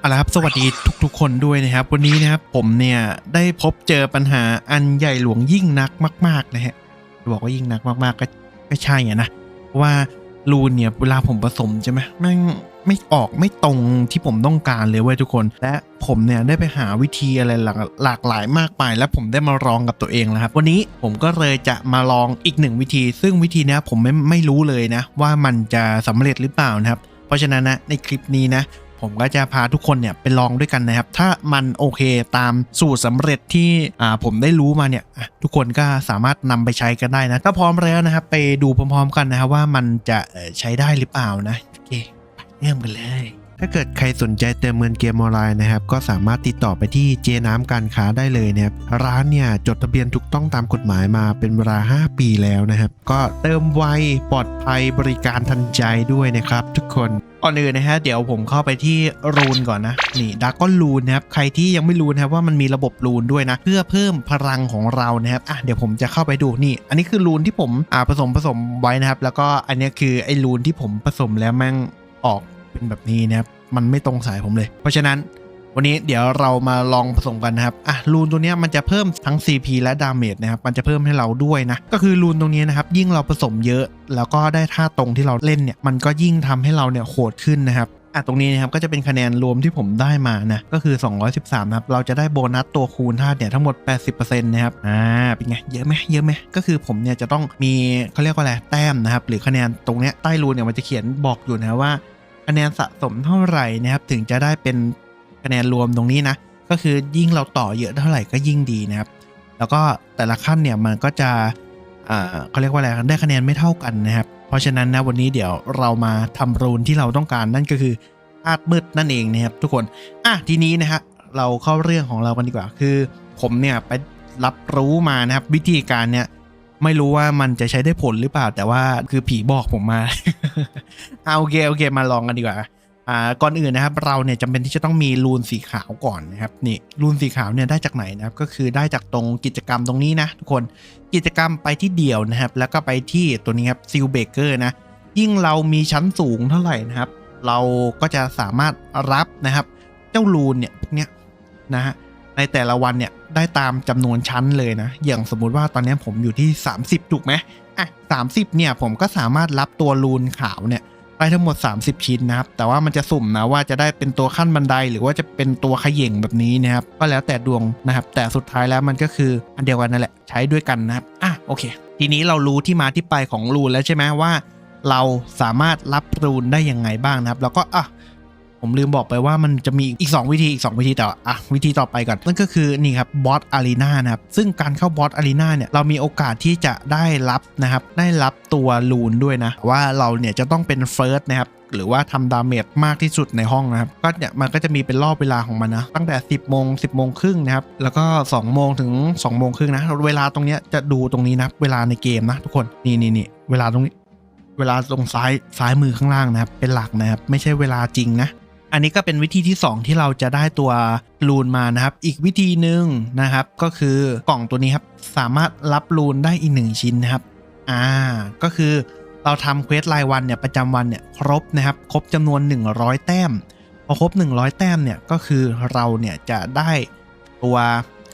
เอาละครับสวัสดีทุกๆ คนด้วยนะครับ วันนี้นะครับผมเนี่ยได้พบเจอปัญหาอันใหญ่หลวงยิ่งนักมาก ๆ นะฮะจะบอกว่ายิ่งนักมากๆก็ก็ใช่อะนะเพราะว่ารูนเนี่ยเวลาผมผสมใช่ไหมแม่งไม่ออกไม่ตรงที่ผมต้องการเลยเว้ยทุกคน และผมเนี่ยได้ไปหาวิธีอะไรหลากหลากหลายมากมายและผมได้มาลองกับตัวเองแล้วครับวันนี้ผมก็เลยจะมาลองอีกหนึ่งวิธี ซึ่งวิธีนี้ผมไม่ไม่รู้เลยนะ ว่ามันจะสำเร็จหรือเปล่านะครับ เพราะฉะนั้นนะในคลิปนี้นะ ผมก็จะพาทุกคนเนี่ยไปลองด้วยกันนะครับ ถ้ามันโอเคตามสูตรสำเร็จที่อ่าผมได้รู้มาเนี่ยทุกคนก็สามารถนำไปใช้กันได้นะถ้าพร้อมแล้วนะครับ ไปดูพร้อมๆกันนะครับว่ามันจะใช้ได้หรือเปล่านะโอเคเริ่มกันเลย ถ้าเกิดใครสนใจเติมเงินเกมออนไลน์นะครับ ก็สามารถติดต่อไปที่เจน้ำการค้าได้เลยนะครับร้านเนี่ยจดทะเบียนถูกต้องตามกฎหมายมาเป็นเวลา 5 ปีแล้วนะครับ ก็เติมไวปลอดภัยบริการทันใจด้วยนะครับ ทุกคนก่อนอื่นนะฮะเดี๋ยวผมเข้าไปที่รูนก่อนนะนี่ดากอนรูนนะครับใครที่ยังไม่รู้นะครับว่ามันมีระบบรูนด้วยนะ เพื่อเพิ่มพลังของเรานะครับอะเดี๋ยวผมจะเข้าไปดูนี่ อันนี้คือรูนที่ผมอ่าผสมผสมไว้นะครับ แล้วก็อันนี้คือไอ้รูนที่ผมผสมแล้วแม่งออก เป็นแบบนี้นะครับมันไม่ตรงสายผมเลย เพราะฉะนั้นวันนี้เดี๋ยวเรามาลองผสมกันนะครับ อะรูนตัวนี้มันจะเพิ่มทั้ง CP และดาเมจนะครับ มันจะเพิ่มให้เราด้วยนะ ก็คือรูนตรงนี้นะครับ ยิ่งเราผสมเยอะ แล้วก็ได้ท่าตรงที่เราเล่นเนี่ย มันก็ยิ่งทำให้เราเนี่ยโหดขึ้นนะครับ อะตรงนี้นะครับก็จะเป็นคะแนนรวมที่ผมได้มานะ ก็คือ 213นะครับ เราจะได้โบนัสตัวคูณธาตุเนี่ยทั้งหมด 80%นะครับ อ่า เป็นไง เยอะไหมเยอะไหมก็คือผมเนี่ยจะต้องมีเขาเรียกว่าอะไร แต้มนะครับ หรือคะแนนตรงเนี้ยใต้รูนเนี่ยมันจะเขียนบอกอยู่นะว่า คะแนนสะสมเท่าไหร่นะครับ ถึงจะได้เป็นคะแนนรวมตรงนี้นะ ก็คือยิ่งเราต่อเยอะเท่าไหร่ก็ยิ่งดีนะครับ แล้วก็แต่ละขั้นเนี่ยมันก็จะอ่าเขาเรียกว่าอะไรได้คะแนนไม่เท่ากันนะครับ เพราะฉะนั้นนะวันนี้เดี๋ยวเรามาทำรูนที่เราต้องการนั่นก็คือธาตุมืดนั่นเองนะครับทุกคนอะทีนี้นะฮะเราเข้าเรื่องของเรากันดีกว่า คือ ผมเนี่ยไปรับรู้มานะครับวิธีการเนี่ย ไม่รู้ว่ามันจะใช้ได้ผลหรือเปล่า แต่ว่าคือผีบอกผมมาเอาโอเคโอเคมาลองกันดีกว่าอ่าก่อนอื่นนะครับ เราเนี่ยจำเป็นที่จะต้องมีรูนสีขาวก่อนนะครับนี่รูนสีขาวเนี่ยได้จากไหนนะครับ ก็คือได้จากตรงกิจกรรมตรงนี้นะทุกคนกิจกรรมไปที่เดี่ยวนะครับ แล้วก็ไปที่ตัวนี้ครับซิลเบเกอร์นะยิ่งเรามีชั้นสูงเท่าไหร่นะครับ เราก็จะสามารถรับนะครับ เจ้ารูนเนี่ยพวกเนี้ยนะฮะ ในแต่ละวันเนี่ยได้ตามจำนวนชั้นเลยนะ อย่างสมมุติว่าตอนนี้ผมอยู่ที่ 30 ถูกไหมอะ30เนี่ยผมก็สามารถรับตัวรูนขาวเนี่ยได้ทั้งหมด 30 ชิ้นนะครับ แต่ว่ามันจะสุ่มนะว่าจะได้เป็นตัวขั้นบันไดหรือว่าจะเป็นตัวขย่งแบบนี้นะครับ ก็แล้วแต่ดวงนะครับ แต่สุดท้ายแล้วมันก็คืออันเดียวกันนั่นแหละใช้ด้วยกันนะครับ อะโอเค ทีนี้เรารู้ที่มาที่ไปของรูนแล้วใช่ไหมว่า เราสามารถรับรูนได้ยังไงบ้างนะครับ แล้วก็อะ ผมลืมบอกไปว่ามันจะมีอีก 2 วิธีอีก 2 วิธีแต่ว่าอะวิธีต่อไปก่อนนั่นก็คือนี่ครับบอสอารีนานะครับซึ่งการเข้าบอสอารีนาเนี่ยเรามีโอกาสที่จะได้รับนะครับได้รับตัวลูนด้วยนะว่าเราเนี่ยจะต้องเป็นเฟิร์สนะครับหรือว่าทำดาเมจมากที่สุดในห้องนะครับ ก็เนี่ยมันก็จะมีเป็นรอบเวลาของมันนะ ตั้งแต่ 10โมง10โมงครึ่งนะครับ แล้วก็2โมงถึง2โมงครึ่งนะ เวลาตรงเนี้ยจะดูตรงนี้นะ เวลาในเกมนะทุกคน นี่นี่นี่เวลาตรงนี้ เวลาตรงซ้ายซ้ายมือข้างล่างนะครับ เป็นหลักนะครับ ไม่ใช่เวลาจริงนะ อันนี้ก็เป็นวิธีที่ 2 ที่เราจะได้ตัวรูนมานะครับ อีกวิธีหนึ่งนะครับ ก็คือกล่องตัวนี้ครับ สามารถรับรูนได้อีกหนึ่งชิ้นนะครับ อ่า ก็คือเราทำเควสรายวันเนี่ยประจำวันเนี่ยครบนะครับ ครบจำนวน 100 แต้ม พอครบ 100 แต้มเนี่ยก็คือเราเนี่ยจะได้ตัว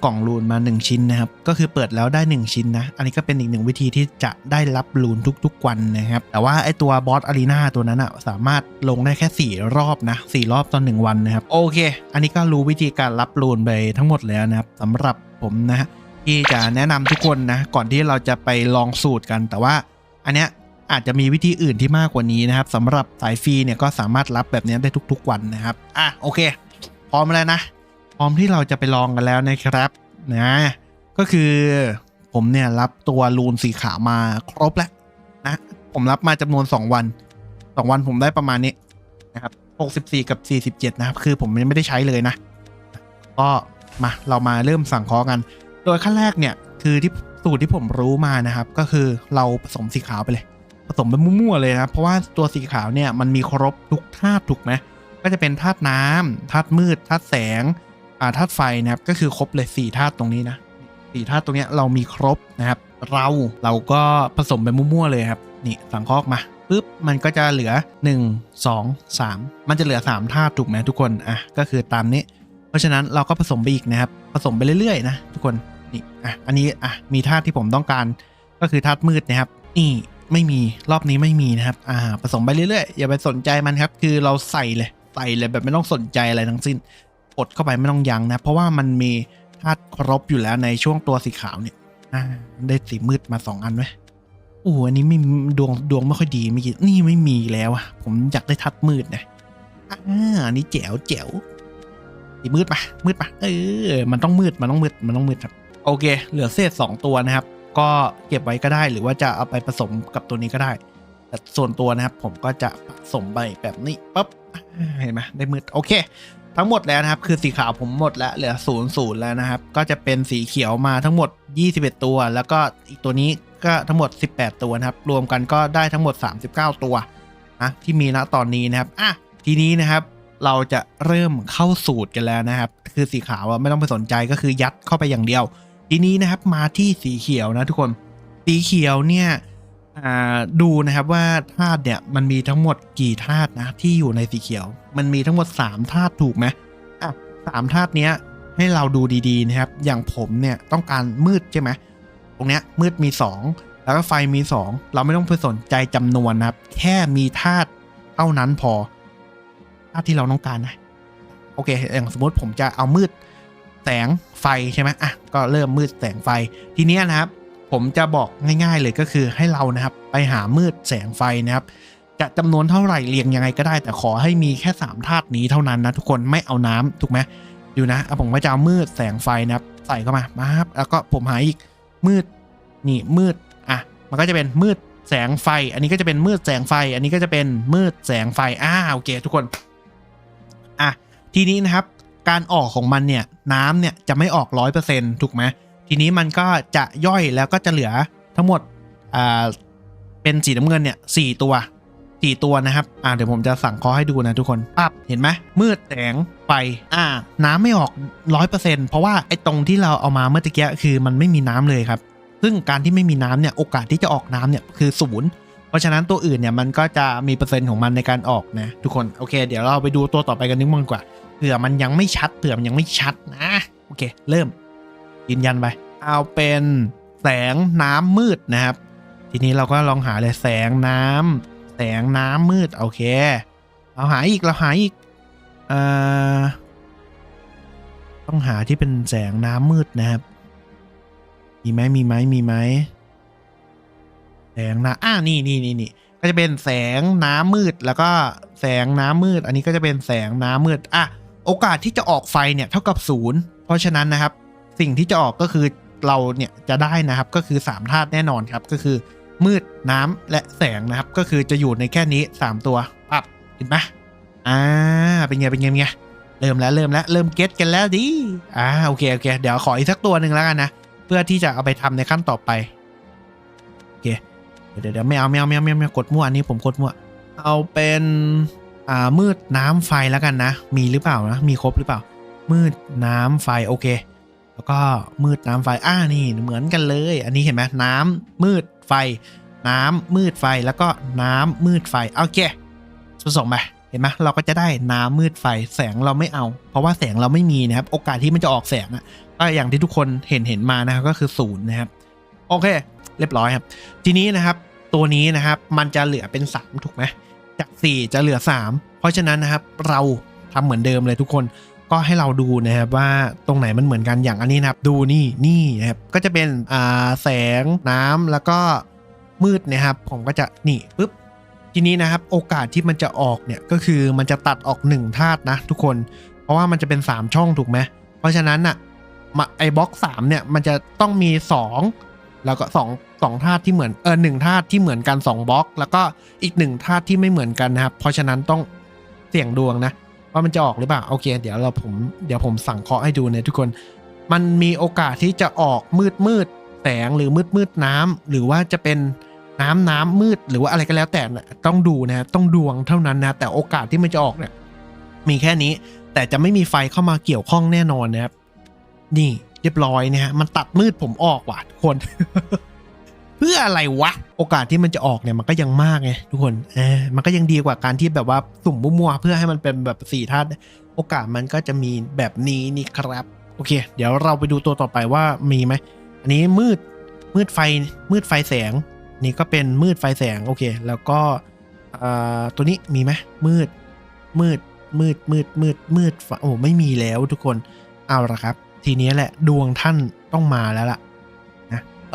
กล่องรูนมา 1 ชิ้นนะครับ ก็คือเปิดแล้วได้ 1 ชิ้นนะ อันนี้ก็เป็นอีกหนึ่งวิธีที่จะได้รับรูนทุกๆ วันนะครับ แต่ว่าไอตัวบอสอารีนาตัวนั้นอะสามารถลงได้แค่ 4 รอบนะ 4 รอบต่อ1วันนะครับ โอเค อันนี้ก็รู้วิธีการรับรูนไปทั้งหมดแล้วนะครับสำหรับผมนะฮะที่จะแนะนำทุกคนนะก่อนที่เราจะไปลองสูตรกัน แต่ว่าอันเนี้ยอาจจะมีวิธีอื่นที่มากกว่านี้นะครับสำหรับสายฟรีเนี่ยก็สามารถรับแบบนี้ได้ทุกๆวันนะครับอะโอเค พร้อมแล้วนะ พร้อมที่เราจะไปลองกันแล้วนะครับนะก็คือผมเนี่ยรับตัวรูนสีขาวมาครบแล้วนะ ผมรับมาจำนวน 2 วัน 2 วันผมได้ประมาณนี้นะครับ 64 กับ 47 นะครับ คือผมยังไม่ได้ใช้เลยนะ ก็มาเรามาเริ่มสั่งคอกัน โดยขั้นแรกเนี่ยคือที่สูตรที่ผมรู้มานะครับ ก็คือเราผสมสีขาวไปเลย ผสมไปมั่วๆเลยนะเพราะว่าตัวสีขาวเนี่ยมันมีครบทุกธาตุถูกไหมก็จะเป็นธาตุน้ำธาตุมืดธาตุแสง อ่าธาตุไฟนะครับก็คือครบเลยสี่ธาตุตรงนี้นะสี่ธาตุตรงเนี้ยเรามีครบนะครับ เราเราก็ผสมไปมั่วๆเลยครับนี่สั่งคอกมาปุ๊บมันก็จะเหลือ 1 2 3 มันจะเหลือ3ธาตุถูกไหมทุกคนอะก็คือตามนี้ เพราะฉะนั้นเราก็ผสมไปอีกนะครับ ผสมไปเรื่อยๆนะทุกคนนี่อะอันนี้อะมีธาตุที่ผมต้องการ ก็คือธาตุมืดนะครับ นี่ไม่มีรอบนี้ไม่มีนะครับอ่าผสมไปเรื่อยๆ อย่าไปสนใจมันครับ คือเราใส่เลยใส่เลยแบบไม่ต้องสนใจอะไรทั้งสิ้น กดเข้าไปไม่ต้องยั้งนะ เพราะว่ามันมีธาตุครบอยู่แล้วในช่วงตัวสีขาวเนี่ยได้สีมืดมาสองอันไหมโอ้อันนี้ไม่ดวงดวงไม่ค่อยดีเมื่อกี้นี่ไม่มีแล้วอะผมอยากได้ธาตุมืดนะอ่าอันนี้แจ๋วแจ๋วสีมืดปะมืดปะเออ มันต้องมืดมันต้องมืดมันต้องมืดครับ โอเค เหลือเศษ2ตัวนะครับ ก็เก็บไว้ก็ได้ หรือว่าจะเอาไปผสมกับตัวนี้ก็ได้แต่ส่วนตัวนะครับ ผมก็จะผสมไปแบบนี้ปั๊บเห็นไหมได้มืดโอเค ทั้งหมดแล้วนะครับ คือสีขาวผมหมดแล้วเหลือศูนย์ศูนย์แล้วนะครับ ก็จะเป็นสีเขียวมาทั้งหมด 21 ตัว แล้วก็อีกตัวนี้ก็ทั้งหมด 18 ตัวนะครับ รวมกันก็ได้ทั้งหมด 39 ตัวนะที่มีณตอนนี้นะครับอะทีนี้นะครับเราจะเริ่มเข้าสูตรกันแล้วนะครับ คือสีขาวไม่ต้องไปสนใจก็คือยัดเข้าไปอย่างเดียว ทีนี้นะครับมาที่สีเขียวนะทุกคน สีเขียวเนี่ย ดูนะครับว่าธาตุเนี่ยมันมีทั้งหมดกี่ธาตุนะที่อยู่ในสีเขียว มันมีทั้งหมด3ธาตุถูกไหมอะสามธาตุเนี้ยให้เราดูดีๆนะครับ อย่างผมเนี่ยต้องการมืดใช่ไหมตรงเนี้ยมืดมี 2 แล้วก็ไฟมี 2 เราไม่ต้องไปสนใจจำนวนนะครับ แค่มีธาตุเท่านั้นพอธาตุที่เราต้องการนะโอเค อย่างสมมติผมจะเอามืดแสงไฟใช่ไหมอะก็เริ่มมืดแสงไฟทีเนี้ยนะครับ ผมจะบอกง่ายๆเลยก็คือให้เรานะครับไปหามืดแสงไฟนะครับ จะจำนวนเท่าไหร่เรียงยังไงก็ได้ แต่ขอให้มีแค่3ธาตุนี้เท่านั้นนะทุกคนไม่เอาน้ำถูกไหมดูนะอะผมก็จะเอามืดแสงไฟนะครับ ใส่เข้ามามาครับแล้วก็ผมหาอีกมืดนี่มืดอะมันก็จะเป็นมืดแสงไฟ อันนี้ก็จะเป็นมืดแสงไฟ อันนี้ก็จะเป็นมืดแสงไฟอ่าโอเคทุกคนอะทีนี้นะครับ การออกของมันเนี่ยน้ำเนี่ยจะไม่ออกร้อยเปอร์เซ็นต์ถูกไหม ทีนี้มันก็จะย่อยแล้วก็จะเหลือทั้งหมดอ่าเป็นสีน้ำเงินเนี่ยสี่ตัวสี่ตัวนะครับ อ่าเดี๋ยวผมจะสั่งคอให้ดูนะทุกคนปั๊บเห็นไหมมืดแสงไฟอ่า น้ำไม่ออกร้อยเปอร์เซ็นเพราะว่าไอ้ตรงที่เราเอามาเมื่อตะกี้คือมันไม่มีน้ำเลยครับ ซึ่งการที่ไม่มีน้ำเนี่ยโอกาสที่จะออกน้ำเนี่ยคือศูนย์เพราะฉะนั้นตัวอื่นเนี่ยมันก็จะมีเปอร์เซ็นต์ของมันในการออกนะทุกคนโอเค เดี๋ยวเราไปดูตัวต่อไปกันนิดนึงกว่าเผื่อมันยังไม่ชัดเผื่อมันยังไม่ชัดนะโอเค เริ่ม ยืนยันไป เอาเป็นแสงน้ำมืดนะครับ ทีนี้เราก็ลองหาเลยแสงน้ำแสงน้ำมืดโอเค เราหาอีกเราหาอีกเอ่อต้องหาที่เป็นแสงน้ำมืดนะครับ มีไหมมีไหมมีไหมแสงน้ำอ่านี่นี่นี่นี่ก็จะเป็นแสงน้ำมืดแล้วก็แสงน้ำมืด อันนี้ก็จะเป็นแสงน้ำมืดอะโอกาสที่จะออกไฟเนี่ยเท่ากับศูนย์เพราะฉะนั้นนะครับ สิ่งที่จะออกก็คือเราเนี่ยจะได้นะครับก็คือ3ธาตุแน่นอนครับก็คือมืดน้ำและแสงนะครับ ก็คือจะอยู่ในแค่นี้ 3 ตัวปับเห็นไหมอ่าเป็นไงเป็นไงเป็นไงเริ่มแล้วเริ่มแล้วเริ่มเก็ตกันแล้วดิอ่าโอเคโอเค เดี๋ยวขออีกสักตัวหนึ่งแล้วกันนะเพื่อที่จะเอาไปทำในขั้นต่อไปโอเคเดี๋ยวเดี๋ยวไม่เอาไม่เอาไม่เอาไม่เอากดมั่วอันนี้ผมกดมั่วเอาเป็นอ่ามืดน้ำไฟแล้วกันนะ มีหรือเปล่านะมีครบหรือเปล่า มืดน้ำไฟโอเค แล้วก็มืดน้ำไฟอ่านี่เหมือนกันเลย อันนี้เห็นไหมน้ำมืดไฟ น้ำมืดไฟแล้วก็น้ำมืดไฟโอเคผสมไปเห็นไหมเราก็จะได้น้ำมืดไฟแสงเราไม่เอา เพราะว่าแสงเราไม่มีนะครับ โอกาสที่มันจะออกแสงอะก็อย่างที่ทุกคนเห็นเห็นมานะครับก็คือศูนย์นะครับโอเค เรียบร้อยครับ ทีนี้นะครับตัวนี้นะครับมันจะเหลือเป็น 3 ถูกไหมจาก 4 จะเหลือ 3 เพราะฉะนั้นนะครับเราทำเหมือนเดิมเลยทุกคน ก็ให้เราดูนะครับว่าตรงไหนมันเหมือนกันอย่างอันนี้นะครับ ดูนี่นี่นะครับก็จะเป็นอ่าแสงน้ำแล้วก็มืดนะครับ ผมก็จะนี่ปุ๊บทีนี้นะครับโอกาสที่มันจะออกเนี่ยก็คือมันจะตัดออก1ธาตุนะทุกคน เพราะว่ามันจะเป็น 3 ช่องถูกไหมเพราะฉะนั้นอะไอ้บล็อก3เนี่ยมันจะต้องมี 2 แล้วก็สองสองธาตุที่เหมือนเออหนึ่งธาตุที่เหมือนกันสองบล็อก แล้วก็อีกหนึ่งธาตุที่ไม่เหมือนกันนะครับ เพราะฉะนั้นต้องเสี่ยงดวงนะ ว่ามันจะออกหรือเปล่าโอเค เดี๋ยวเราผมเดี๋ยวผมสั่งเคาะให้ดูนะทุกคนมันมีโอกาสที่จะออกมืดมืดแสงหรือมืดมืดน้ำหรือว่าจะเป็นน้ำน้ำมืดหรือว่าอะไรก็แล้วแต่ต้องดูนะต้องดวงเท่านั้นนะแต่โอกาสที่มันจะออกเนี่ยมีแค่นี้แต่จะไม่มีไฟเข้ามาเกี่ยวข้องแน่นอนนะครับนี่เรียบร้อยนะฮะมันตัดมืดผมออกว่ะทุกคน เพื่ออะไรวะ โอกาสที่มันจะออกเนี่ยมันก็ยังมากไงทุกคนเออมันก็ยังดีกว่าการที่แบบว่าสุ่มมั่วๆเพื่อให้มันเป็นแบบสี่ธาตุโอกาสมันก็จะมีแบบนี้นี่ครับ โอเค เดี๋ยวเราไปดูตัวต่อไปว่ามีไหมอันนี้มืดมืดไฟมืดไฟแสง นี่ก็เป็นมืดไฟแสงโอเค แล้วก็ตัวนี้มีไหมมืดมืดมืดมืดมืดมืดไฟโอ้ไม่มีแล้วทุกคนเอาละครับ ทีนี้แหละดวงท่านต้องมาแล้วล่ะนะ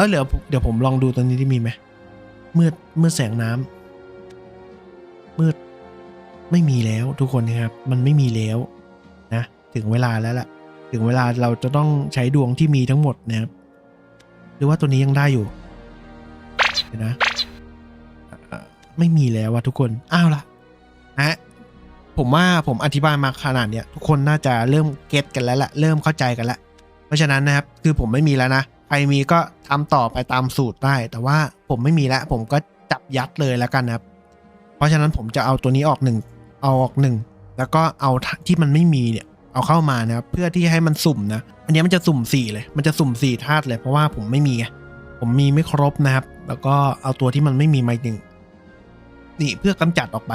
ออเดี๋ยวเดี๋ยวผมลองดูตัวนี้ที่มีไหมมืดมืดแสงน้ำมืดไม่มีแล้วทุกคนนะครับมันไม่มีแล้วนะถึงเวลาแล้วล่ะ ถึงเวลาเราจะต้องใช้ดวงที่มีทั้งหมดนะครับหรือว่าตัวนี้ยังได้อยู่นะไม่มีแล้วว่ะทุกคนอ้าวละนะผมว่าผมอธิบายมาขนาดเนี้ยทุกคนน่าจะเริ่มเก็ตกันแล้วละเริ่มเข้าใจกันแล้วเพราะฉะนั้นนะครับ คือผมไม่มีแล้วนะ ครมีก็ทำต่อไปตามสูตรได้ แต่ว่าผมไม่มีแล้วผมก็จับยัดเลยแล้วกันนะครับ เพราะฉะนั้นผมจะเอาตัวนี้ออกหนึ่งเอาออกหนึ่งแล้วก็เอาที่มันไม่มีเนี่ยเอาเข้ามานะครับเพื่อที่ให้มันสุ่มนะอันนี้มันจะสุ่มสี่เลยมันจะสุ่มสี่ธาตุเลยเพราะว่าผมไม่มีผมมีไม่ครบนะครับ แล้วก็เอาตัวที่มันไม่มีมาหนึ่งนี่เพื่อกำจัดออกไป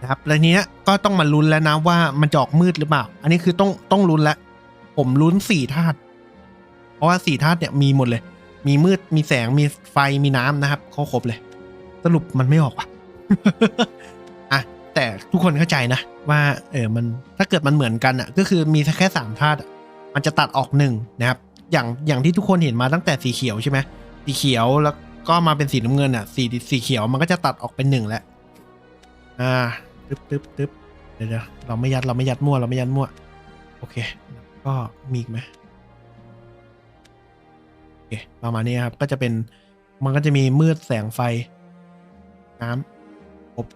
นะครับแล้วนี้ก็ต้องมาลุ้นแล้วนะว่ามันจะออกมืดหรือเปล่า อันนี้คือต้องต้องลุ้นแล้วผมลุ้นสี่ธาตุ เพราะว่าสี่ธาตุเนี่ยมีหมดเลย มีมืดมีแสงมีไฟมีน้ำนะครับเขาครบเลย สรุปมันไม่ออกว่ะอะแต่ทุกคนเข้าใจนะ ว่า เออมันถ้าเกิดมันเหมือนกันอะ ก็คือมีแค่สามธาตุมันจะตัดออกหนึ่งนะครับ อย่างอย่างที่ทุกคนเห็นมาตั้งแต่สีเขียวใช่ไหมสีเขียวแล้วก็มาเป็นสีน้ำเงินอะ สีสีเขียวมันก็จะตัดออกเป็นหนึ่งแล้วอ่าตึ๊บตึ๊บตึ๊บเดี๋ยวเดี๋ยวเราไม่ยัดเราไม่ยัดมั่วเราไม่ยัดมั่ว โอเค ก็มีอีกไหม ประมาณนี้ครับ ก็จะเป็นมันก็จะมีมืดแสงไฟ น้ำอบ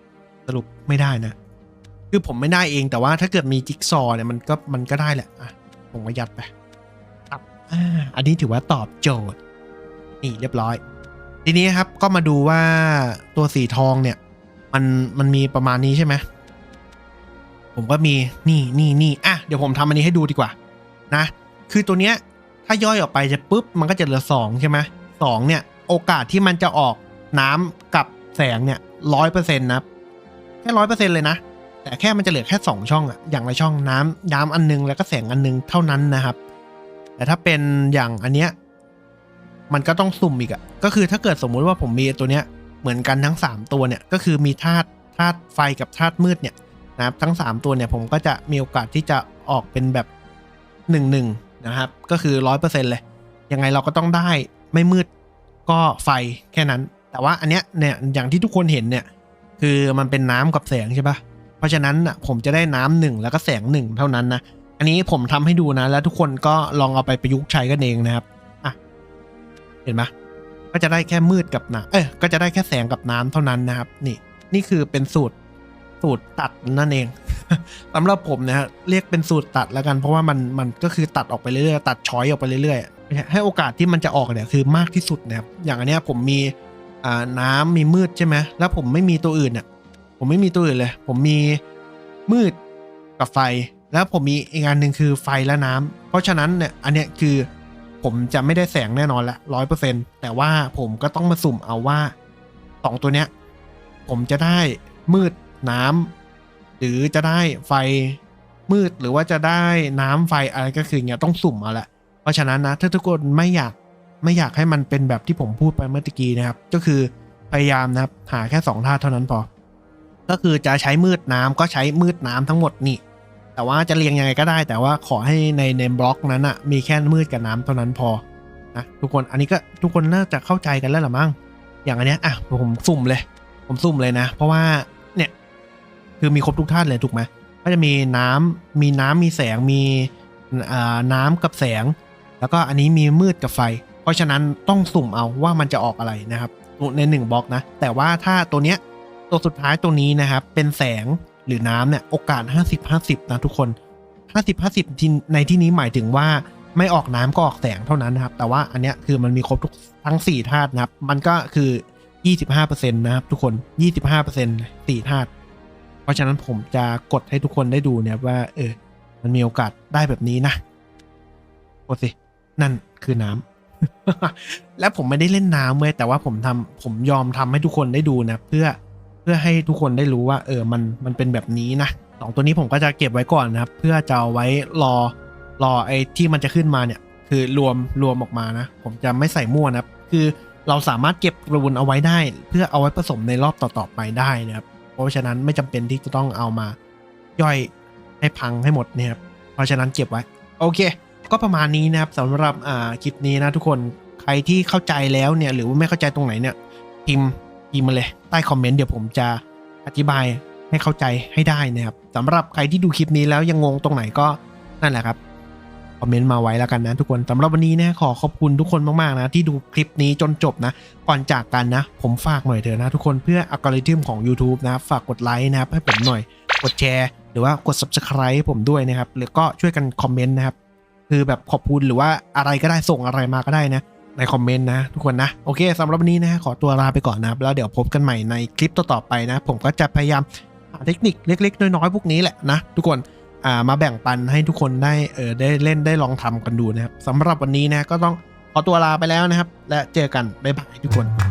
สรุปไม่ได้นะ คือผมไม่ได้เองแต่ว่าถ้าเกิดมีจิ๊กซอว์เนี่ยมันก็มันก็ได้แหละอะผมก็ยัดไปครับอ่าอันนี้ถือว่าตอบโจทย์ นี่เรียบร้อย ทีนี้ครับก็มาดูว่าตัวสีทองเนี่ย มันมันมีประมาณนี้ใช่ไหมผมก็มีนี่นี่นี่อะเดี๋ยวผมทำอันนี้ให้ดูดีกว่า นะ คือตัวเนี้ย ถ้าย่อยออกไปจะปุ๊บมันก็จะเหลือสองใช่ไหมสองเนี่ย โอกาสที่มันจะออกน้ำกับแสงเนี่ยร้อยเปอร์เซ็นต์นะแค่ร้อยเปอร์เซ็นต์เลยนะ แต่แค่มันจะเหลือแค่สองช่องอะอย่างละช่องน้ำน้ำอันนึงแล้วก็แสงอันนึงเท่านั้นนะครับ แต่ถ้าเป็นอย่างอันเนี้ยมันก็ต้องสุ่มอีกอะก็คือถ้าเกิดสมมุติว่าผมมีตัวเนี้ยเหมือนกันทั้งสามตัวเนี่ยก็คือมีธาตุธาตุไฟกับธาตุมืดเนี่ยนะครับทั้งสามตัวเนี่ยผมก็จะมีโอกาสที่จะออกเป็นแบบหนึ่งห นะครับ ก็คือร้อยเปอร์เซ็นเลย ยังไงเราก็ต้องได้ไม่มืดก็ไฟแค่นั้น แต่ว่าอันเนี้ยเนี่ยอย่างที่ทุกคนเห็นเนี่ย คือมันเป็นน้ำกับแสงใช่ปะเพราะฉะนั้นอะผมจะได้น้ำหนึ่งแล้วก็แสงหนึ่งเท่านั้นนะ อันนี้ผมทำให้ดูนะ แล้วทุกคนก็ลองเอาไปประยุกต์ใช้กันเองนะครับอะเห็นไหมก็จะได้แค่มืดกับน้ำเอ้ยก็จะได้แค่แสงกับน้ำเท่านั้นนะครับ นี่นี่คือเป็นสูตร สูตรตัดนั่นเอง สำหรับผมนะฮะเรียกเป็นสูตรตัดแล้วกัน เพราะว่ามันมันก็คือตัดออกไปเรื่อยๆตัดช้อยออกไปเรื่อยๆให้โอกาสที่มันจะออกเนี่ยคือมากที่สุดนะครับอย่างอันเนี้ยผมมีอ่าน้ำมีมืดใช่ไหมแล้วผมไม่มีตัวอื่นเนี่ยผมไม่มีตัวอื่นเลย ผมมีมืดกับไฟ แล้วผมมีอีกอันหนึ่งคือไฟและน้ำเพราะฉะนั้นเนี่ยอันเนี้ยคือผมจะไม่ได้แสงแน่นอนละร้อยเปอร์เซ็นต์แต่ว่าผมก็ต้องมาสุ่มเอาว่าสองตัวเนี้ยผมจะได้มืด น้ำหรือจะได้ไฟมืดหรือว่าจะได้น้ำไฟอะไรก็คือเงี้ยต้องสุ่มเอาแหละ เพราะฉะนั้นนะถ้าทุกคนไม่อยากไม่อยากให้มันเป็นแบบที่ผมพูดไปเมื่อกี้นะครับ ก็คือพยายามนะครับหาแค่สองธาตุเท่านั้นพอ ก็คือจะใช้มืดน้ำก็ใช้มืดน้ำทั้งหมดนี่ แต่ว่าจะเรียงยังไงก็ได้ แต่ว่าขอให้ในในบล็อกนั้นอะมีแค่มืดกับน้ำเท่านั้นพอนะทุกคนอันนี้ก็ทุกคนน่าจะเข้าใจกันแล้วหรือมั้งอย่างอันเนี้ยอะผมสุ่มเลย ผมสุ่มเลยนะ เพราะว่า คือมีครบทุกธาตุเลยถูกไหมก็จะมีน้ำมีน้ำมีแสงมีน้ำกับแสง แล้วก็อันนี้มีมืดกับไฟ เพราะฉะนั้นต้องสุ่มเอาว่ามันจะออกอะไรนะครับ ในหนึ่งบล็อกนะ แต่ว่าถ้าตัวเนี้ยตัวสุดท้ายตัวนี้นะครับ เป็นแสงหรือน้ำเนี่ยโอกาส 50 50 นะทุกคน 50 50ที่ในที่นี้หมายถึงว่าไม่ออกน้ำก็ออกแสงเท่านั้นนะครับ แต่ว่าอันเนี้ยคือมันมีครบทุกทั้ง4ธาตุนะครับ มันก็คือ 25%นะครับทุกคน 25% 4ธาตุ ราะฉะนั้นผมจะกดให้ทุกคนได้ดูเนี่ยว่า เออ มันมีโอกาสได้แบบนี้นะกดสิ นั่นคือน้และผมไม่ได้เล่นน้ำเว้ยแต่ว่าผมทำผมยอมทำให้ทุกคนได้ดูนะ เพื่อเพื่อให้ทุกคนได้รู้ว่า เออ มันมันเป็นแบบนี้นะสองตัวนี้ผมก็จะเก็บไว้ก่อนนะครับ เพื่อจะเอาไว้รอรอไอ้ที่มันจะขึ้นมาเนี่ย คือรวมรวมออกมานะ ผมจะไม่ใส่มั่วนะครับ คือเราสามารถเก็บรูนเอาไว้ได้ เพื่อเอาไว้ผสมในรอบต่อๆไปได้นะครับ เพราะฉะนั้นไม่จำเป็นที่จะต้องเอามาย่อยให้พังให้หมดนี่ยครับเพราะฉะนั้นเก็บไว้ โอเค ก็ประมาณนี้นะครับสำหรับอ่าคลิปนี้นะทุกคนใครที่เข้าใจแล้วเนี่ยหรือว่าไม่เข้าใจตรงไหนเนี่ยพิมพ์พิมพ์มาเลยใต้คอมเมนต์เดี๋ยวผมจะอธิบายให้เข้าใจให้ได้นะครับสำหรับใครที่ดูคลิปนี้แล้วยังงงตรงไหนก็นั่นแหละครับ คอมเมนต์มาไว้แล้วกันนะทุกคนสำหรับวันนี้นะขอขอบคุณทุกคนมากๆนะที่ดูคลิปนี้จนจบนะ ก่อนจากกันนะ ผมฝากหน่อยเถอะนะทุกคนเพื่ออัลกอริทึมของ YouTube นะฝากกดไลค์นะครับให้ผมหน่อยกดแชร์หรือว่ากด subscribe ให้ผมด้วยนะครับหรือก็ช่วยกันคอมเมนต์นะครับคือแบบขอบคุณหรือว่าอะไรก็ได้ส่งอะไรมาก็ได้นะ ในคอมเมนต์นะ ทุกคนนะโอเคสำหรับวันนี้นะขอตัวลาไปก่อนนะครับแล้วเดี๋ยวพบกันใหม่ในคลิปต่อๆไปนะ ผมก็จะพยายามหาเทคนิคเล็ก ๆ น้อยๆพวกนี้แหละนะ ทุกคน อ่ามาแบ่งปันให้ทุกคนได้เออได้เล่นได้ลองทำกันดูนะครับสำหรับวันนี้นะก็ต้องขอตัวลาไปแล้วนะครับ และเจอกันบ๊ายบายทุกคน